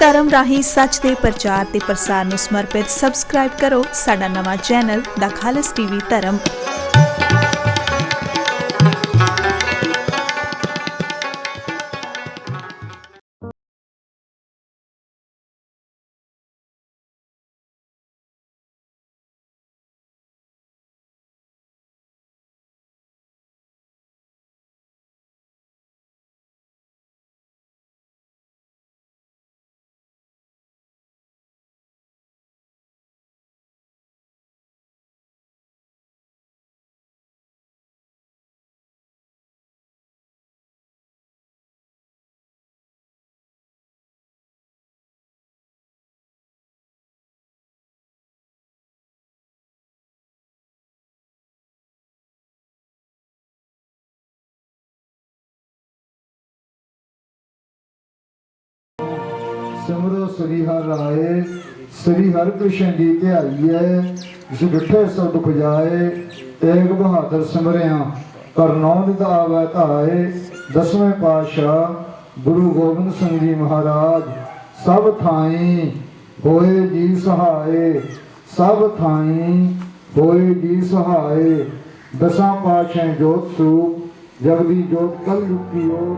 ਧਰਮ ਰਾਹੀਂ ਸੱਚ ਦੇ ਪ੍ਰਚਾਰ ਤੇ ਪ੍ਰਸਾਰ ਨੂੰ ਸਮਰਪਿਤ ਸਬਸਕ੍ਰਾਈਬ ਕਰੋ ਸਾਡਾ ਨਵਾਂ ਚੈਨਲ ਦਾ ਖਾਲਸ ਟੀਵੀ ਧਰਮ। ਸਿਮਰੋ ਸ੍ਰੀ ਹਰਿ ਰਾਏ, ਸ੍ਰੀ ਹਰਿ ਕ੍ਰਿਸ਼ਨ ਦੀ ਧਿਆਈਐ ਜਿਸ ਡਿਠੇ ਸੋ ਤੇਗ ਬਹਾਦਰ ਸਿਮਰਿਆ ਕਰਨੌ ਨਿਤ ਆਵੈ ਧਾਏ, ਦਸਵੇਂ ਪਾਤਸ਼ਾਹ ਗੁਰੂ ਗੋਬਿੰਦ ਸਿੰਘ ਜੀ ਮਹਾਰਾਜ, ਸਭ ਥਾਈ ਹੋਏ ਜੀ ਸਹਾਏ, ਸਭ ਥਾਈ ਹੋਏ ਜੀ ਸਹਾਏ, ਦਸਾਂ ਪਾਤਸ਼ਾਹ ਜੋਤ ਸਰੂਪ ਜਗਦੀ ਜੋਤ ਕਲ ਰੁਪਿਓ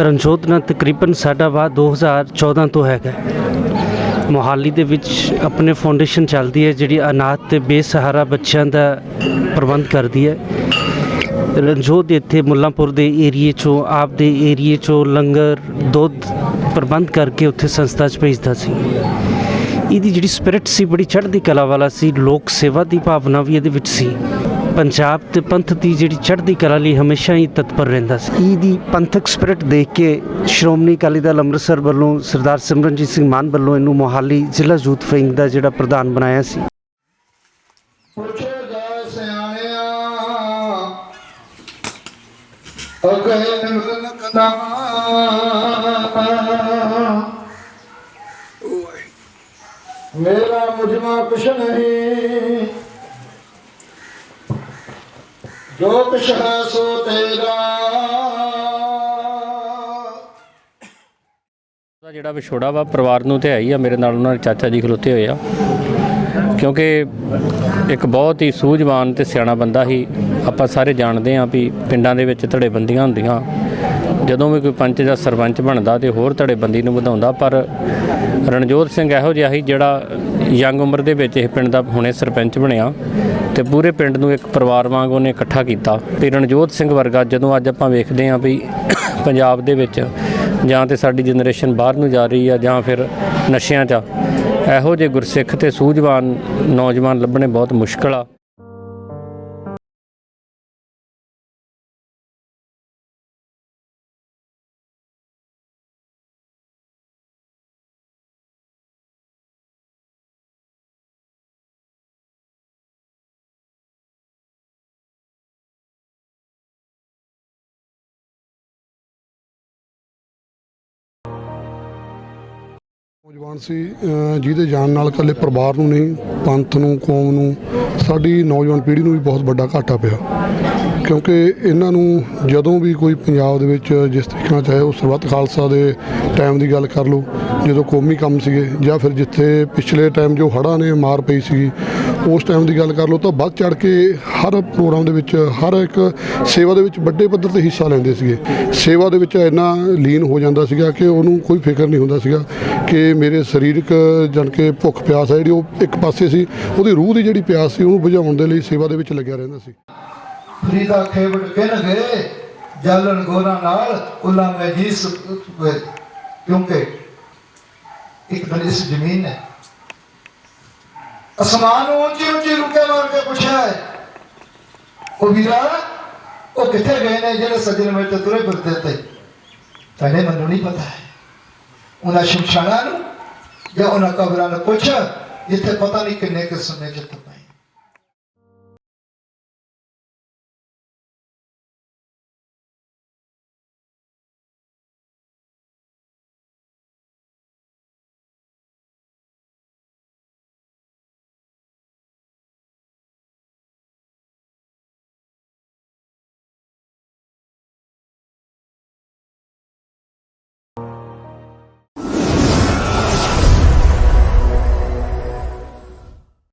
ਰਣਜੋਤ ਨਾਲ ਤਕਰੀਬਨ ਸਾਡਾ ਵਾ 2014 ਤੋਂ ਹੈਗਾ ਮੋਹਾਲੀ ਦੇ ਵਿੱਚ ਆਪਣੇ ਫਾਊਂਡੇਸ਼ਨ ਚੱਲਦੀ ਹੈ, ਜਿਹੜੀ ਅਨਾਥ ਤੇ ਬੇਸਹਾਰਾ ਬੱਚਿਆਂ ਦਾ ਪ੍ਰਬੰਧ ਕਰਦੀ ਹੈ। ਰਣਜੋਤ ਇੱਥੇ ਮੁੱਲਾਂਪੁਰ ਦੇ ਏਰੀਏ ਚੋਂ, ਆਪ ਦੇ ਏਰੀਏ ਚੋਂ ਲੰਗਰ, ਦੁੱਧ ਪ੍ਰਬੰਧ ਕਰਕੇ ਉੱਥੇ ਸੰਸਥਾ 'ਚ ਭੇਜਦਾ ਸੀ। ਇਹਦੀ ਜਿਹੜੀ ਸਪਿਰਿਟ ਸੀ, ਬੜੀ ਚੜ੍ਹਦੀ ਕਲਾ ਵਾਲਾ ਸੀ, ਲੋਕ ਸੇਵਾ ਦੀ ਭਾਵਨਾ ਵੀ ਇਹਦੇ ਵਿੱਚ ਸੀ। ਪੰਜਾਬ ਤੇ ਪੰਥ ਦੀ ਜਿਹੜੀ ਚੜ੍ਹਦੀ ਕਲਾ ਲਈ ਹਮੇਸ਼ਾ ਹੀ ਤਤਪਰ ਰਹਿੰਦਾ ਸੀ। ਇਹਦੀ ਪੰਥਕ ਸਪਿਰਿਟ ਦੇਖ ਕੇ ਸ਼੍ਰੋਮਣੀ ਅਕਾਲੀ ਦਲ ਅੰਮ੍ਰਿਤਸਰ ਵੱਲੋਂ ਸਰਦਾਰ ਸਿਮਰਨਜੀਤ ਸਿੰਘ ਮਾਨ ਵੱਲੋਂ ਇਹਨੂੰ ਮੋਹਾਲੀ ਜ਼ਿਲ੍ਹਾ ਯੂਥ ਵਿੰਗ ਦਾ ਜਿਹੜਾ ਪ੍ਰਧਾਨ ਬਣਾਇਆ ਸੀ। ਸਿਆਣਿਆ ਕਦਾ ਮੇਰਾ ਮੁਝਮਾ ਕੁਛ ਨਹੀਂ। ਜੋ ਕੁਛ ਹੈ ਸੋ ਤੇਰਾ। ਜਿਹੜਾ ਵਿਛੋੜਾ ਵਾ, ਪਰਿਵਾਰ ਨੂੰ ਤੇ ਹੈ ਹੀ ਆ, ਮੇਰੇ ਨਾਲ ਉਹਨਾਂ ਦੇ ਚਾਚਾ ਜੀ ਖਲੋਤੇ ਹੋਏ ਆ। ਕਿਉਂਕਿ ਇੱਕ ਬਹੁਤ ਹੀ ਸੂਝਵਾਨ ਤੇ ਸਿਆਣਾ ਬੰਦਾ ਸੀ ਆਪਾਂ ਸਾਰੇ ਜਾਣਦੇ ਹਾਂ ਵੀ ਪਿੰਡਾਂ ਦੇ ਵਿੱਚ ਧੜੇਬੰਦੀਆਂ ਹੁੰਦੀਆਂ। ਜਦੋਂ ਵੀ ਕੋਈ ਪੰਚ ਜਾਂ ਸਰਪੰਚ ਬਣਦਾ ਤੇ ਹੋਰ ਧੜੇਬੰਦੀ ਨੂੰ ਵਧਾਉਂਦਾ, ਪਰ ਰਣਜੋਤ ਸਿੰਘ ਇਹੋ ਜਿਹਾ ਸੀ ਜਿਹੜਾ ਯੰਗ ਉਮਰ ਦੇ ਵਿੱਚ ਇਹ ਪਿੰਡ ਦਾ ਹੁਣੇ ਸਰਪੰਚ ਬਣਿਆ ਤੇ ਪੂਰੇ ਪਿੰਡ ਨੂੰ ਇੱਕ ਪਰਿਵਾਰ ਵਾਂਗ ਉਹਨੇ ਇਕੱਠਾ ਕੀਤਾ। ਤੇ ਰਣਜੋਤ ਸਿੰਘ ਵਰਗਾ ਜਦੋਂ ਅੱਜ ਆਪਾਂ ਵੇਖਦੇ ਹਾਂ ਵੀ ਪੰਜਾਬ ਦੇ ਵਿੱਚ ਜਾਂ ਤੇ ਸਾਡੀ ਜਨਰੇਸ਼ਨ ਬਾਹਰ ਨੂੰ ਜਾ ਰਹੀ ਆ ਜਾਂ ਫਿਰ ਨਸ਼ਿਆਂ 'ਚ ਇਹੋ ਜਿਹੇ ਗੁਰਸਿੱਖ ਤੇ ਸੂਝਵਾਨ ਨੌਜਵਾਨ ਲੱਭਣੇ ਬਹੁਤ ਮੁਸ਼ਕਲ ਆ। ਨੌਜਵਾਨ ਸੀ ਜਿਹਦੇ ਜਾਣ ਨਾਲ ਇਕੱਲੇ ਪਰਿਵਾਰ ਨੂੰ ਨਹੀਂ, ਪੰਥ ਨੂੰ, ਕੌਮ ਨੂੰ, ਸਾਡੀ ਨੌਜਵਾਨ ਪੀੜ੍ਹੀ ਨੂੰ ਵੀ ਬਹੁਤ ਵੱਡਾ ਘਾਟਾ ਪਿਆ। ਕਿਉਂਕਿ ਇਹਨਾਂ ਨੂੰ ਜਦੋਂ ਵੀ ਕੋਈ ਪੰਜਾਬ ਦੇ ਵਿੱਚ ਜਿਸ ਤਰੀਕੇ ਨਾਲ ਚਾਹੇ ਉਹ ਸਰਬੱਤ ਖਾਲਸਾ ਦੇ ਟਾਈਮ ਦੀ ਗੱਲ ਕਰ ਲਓ, ਜਦੋਂ ਕੌਮੀ ਕੰਮ ਸੀਗੇ ਜਾਂ ਫਿਰ ਜਿੱਥੇ ਪਿਛਲੇ ਟਾਈਮ ਜੋ ਹੜ੍ਹਾਂ ਨੇ ਮਾਰ ਪਈ ਸੀਗੀ ਉਸ ਟਾਈਮ ਦੀ ਗੱਲ ਕਰ ਲਓ ਤਾਂ ਵੱਧ ਚੜ ਕੇ ਹਰ ਪ੍ਰੋਗਰਾਮ ਦੇ ਵਿੱਚ, ਹਰ ਇੱਕ ਸੇਵਾ ਦੇ ਵਿੱਚ ਵੱਡੇ ਪੱਧਰ ਤੇ ਹਿੱਸਾ ਲੈਂਦੇ ਸੀਗੇ। ਸੇਵਾ ਦੇ ਵਿੱਚ ਇੰਨਾ ਲੀਨ ਹੋ ਜਾਂਦਾ ਸੀਗਾ ਕਿ ਉਹਨੂੰ ਕੋਈ ਫਿਕਰ ਨਹੀਂ ਹੁੰਦਾ ਸੀਗਾ ਕਿ ਮੇਰੇ ਸਰੀਰਕ ਜਨ ਕੇ ਭੁੱਖ ਪਿਆਸ ਹੈ ਜਿਹੜੀ ਉਹ ਇੱਕ ਪਾਸੇ ਸੀ, ਉਹਦੀ ਰੂਹ ਦੀ ਜਿਹੜੀ ਪਿਆਸ ਸੀ ਉਹਨੂੰ ਬੁਝਾਉਣ ਦੇ ਲਈ ਸੇਵਾ ਦੇ ਵਿੱਚ ਲੱਗਿਆ ਰਹਿੰਦਾ ਸੀ। ਫਰੀਦਾ ਖੇਵੜ ਕਿਨ ਗਏ ਜਾਲਣ ਗੋਰਾ ਨਾਲ ਉਲਾ ਮੈਂ ਜੀ ਕਿਉਂਕਿ ਇੱਕ ਦਿਨ ਜ਼ਮੀਨ ਨੇ ਅਸਮਾਨ ਨੂੰ ਉੱਚੀ ਉੱਚੀ ਰੁਕੇ ਮਾਰ ਕੇ ਪੁੱਛਿਆ ਉਹ ਵੀਰਾ, ਉਹ ਕਿੱਥੇ ਗਏ ਨੇ ਜਿਹੜੇ ਸੱਜਣ ਮੇਰੇ ਤੇ ਤੁਰੇ ਫਿਰਦੇ ਤੇ? ਤੁਹਾਡੇ ਮੈਨੂੰ ਨਹੀਂ ਪਤਾ ਹੈ। ਉਹਨਾਂ ਸ਼ਮਸ਼ਾਨਾਂ ਨੂੰ ਜਾਂ ਉਹਨਾਂ ਕਬਰਾਂ ਨੂੰ ਪੁੱਛ, ਜਿੱਥੇ ਪਤਾ ਨਹੀਂ ਕਿੰਨੇ ਕਿਸਮ ਨੇ ਜਿੱਥੇ